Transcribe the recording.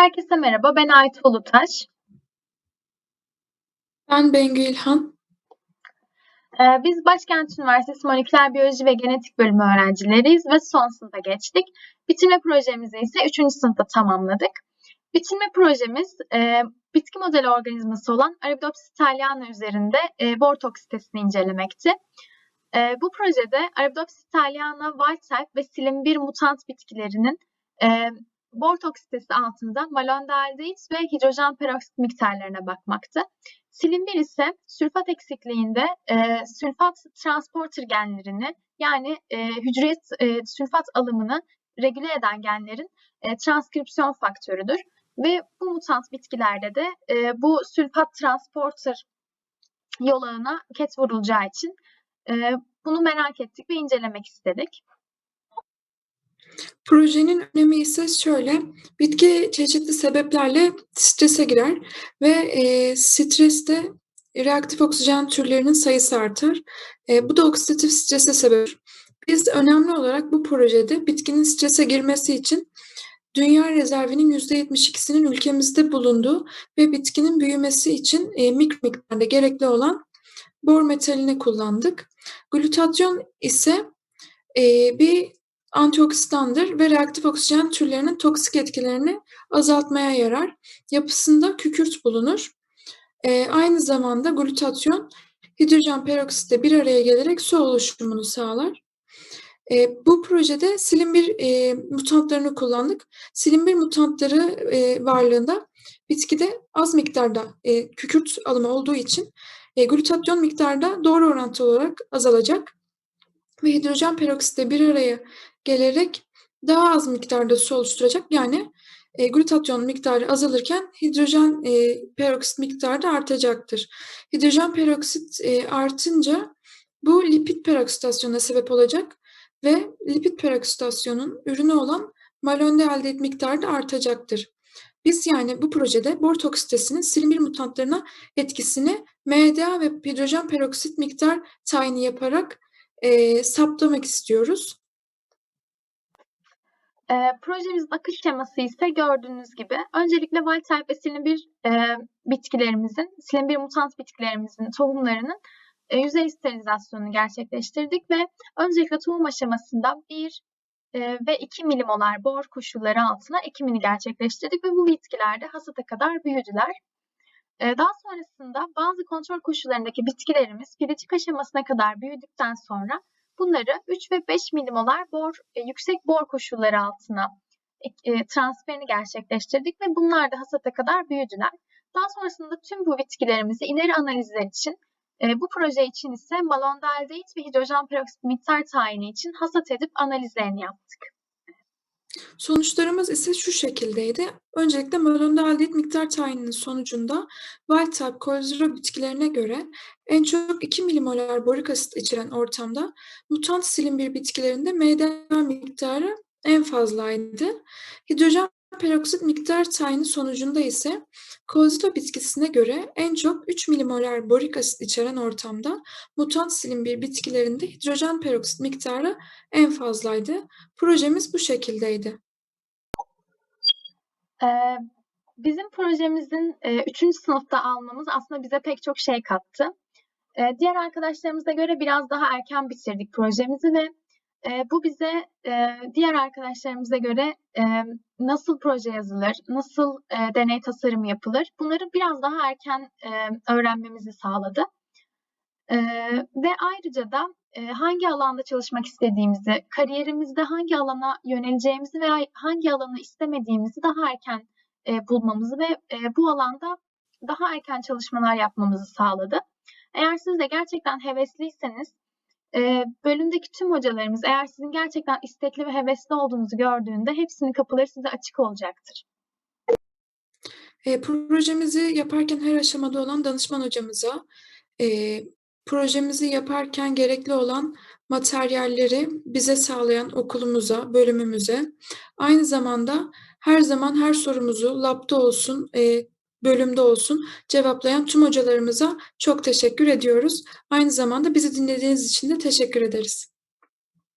Herkese merhaba, ben Aytu Ulutaş. Ben Bengü İlhan. Ee, biz Başkent Üniversitesi Moleküler Biyoloji ve Genetik Bölümü öğrencileriyiz ve son sınıfa geçtik. Bitirme projemizi ise 3. sınıfta tamamladık. Bitirme projemiz e, bitki modeli organizması olan Arabidopsis thaliana üzerinde e, bor toksitesini incelemekti. E, bu projede Arabidopsis thaliana wild type ve silim 1 mutant bitkilerinin e, bor toksitesi altında malondealdehit ve hidrojen peroksit miktarlarına bakmaktı. Silin 1 ise sülfat eksikliğinde e, sülfat transporter genlerini yani e, hücre e, sülfat alımını regüle eden genlerin e, transkripsiyon faktörüdür. Ve bu mutant bitkilerde de e, bu sülfat transporter yol ağına ket vurulacağı için e, bunu merak ettik ve incelemek istedik. Projenin önemi ise şöyle, bitki çeşitli sebeplerle strese girer ve e, streste reaktif oksijen türlerinin sayısı artar. E, bu da oksidatif strese sebep. Biz önemli olarak bu projede bitkinin strese girmesi için dünya rezervinin %72'sinin ülkemizde bulunduğu ve bitkinin büyümesi için e, mikro miktarda gerekli olan bor metalini kullandık. Glutatyon ise e, bir antioksidandır ve reaktif oksijen türlerinin toksik etkilerini azaltmaya yarar. Yapısında kükürt bulunur. E, aynı zamanda glutatyon hidrojen peroksitle bir araya gelerek su oluşumunu sağlar. E, bu projede silim bir e, mutantlarını kullandık. Silim bir mutantları e, varlığında bitkide az miktarda e, kükürt alımı olduğu için e, glutatyon miktarda doğru orantılı olarak azalacak ve hidrojen peroksitle bir araya gelerek daha az miktarda su oluşturacak. Yani e, glutatyon miktarı azalırken hidrojen e, peroksit miktarı da artacaktır. Hidrojen peroksit e, artınca bu lipid peroksitasyonuna sebep olacak ve lipid peroksitasyonun ürünü olan malonde elde miktarı da artacaktır. Biz yani bu projede bor toksitesinin silimir mutantlarına etkisini MDA ve hidrojen peroksit miktar tayini yaparak e, saptamak istiyoruz. E, projemizin akış şeması ise gördüğünüz gibi öncelikle wild type ve silin bir e, bitkilerimizin, silin bir mutant bitkilerimizin tohumlarının e, yüzey sterilizasyonunu gerçekleştirdik ve öncelikle tohum aşamasında 1 e, ve 2 milimolar bor koşulları altına ekimini gerçekleştirdik ve bu bitkilerde hasata kadar büyüdüler. E, daha sonrasında bazı kontrol koşullarındaki bitkilerimiz filicik aşamasına kadar büyüdükten sonra bunları 3 ve 5 milimolar bor, e, yüksek bor koşulları altına e, transferini gerçekleştirdik ve bunlar da hasata kadar büyüdüler. Daha sonrasında tüm bu bitkilerimizi ileri analizler için e, bu proje için ise malondealdehit ve hidrojen peroksit miktar tayini için hasat edip analizlerini yaptık. Sonuçlarımız ise şu şekildeydi. Öncelikle malondealdehit miktar tayininin sonucunda wild type kolesterol bitkilerine göre en çok 2 milimolar borik asit içeren ortamda mutant silim bir bitkilerinde MDA miktarı en fazlaydı. Hidrojen peroksit miktar tayini sonucunda ise kozito bitkisine göre en çok 3 milimolar borik asit içeren ortamda mutant silim bir bitkilerinde hidrojen peroksit miktarı en fazlaydı. Projemiz bu şekildeydi. Bizim projemizin e, üçüncü sınıfta almamız aslında bize pek çok şey kattı. Diğer arkadaşlarımıza göre biraz daha erken bitirdik projemizi ve e, bu bize e, diğer arkadaşlarımıza göre e, nasıl proje yazılır, nasıl e, deney tasarımı yapılır bunları biraz daha erken e, öğrenmemizi sağladı. Ve ayrıca da hangi alanda çalışmak istediğimizi, kariyerimizde hangi alana yöneleceğimizi veya hangi alanı istemediğimizi daha erken bulmamızı ve bu alanda daha erken çalışmalar yapmamızı sağladı. Eğer siz de gerçekten hevesliyseniz bölümdeki tüm hocalarımız eğer sizin gerçekten istekli ve hevesli olduğunuzu gördüğünde hepsinin kapıları size açık olacaktır. E, projemizi yaparken her aşamada olan danışman hocamıza, e, projemizi yaparken gerekli olan materyalleri bize sağlayan okulumuza, bölümümüze, aynı zamanda her zaman her sorumuzu labda olsun, e, bölümde olsun cevaplayan tüm hocalarımıza çok teşekkür ediyoruz. Aynı zamanda bizi dinlediğiniz için de teşekkür ederiz.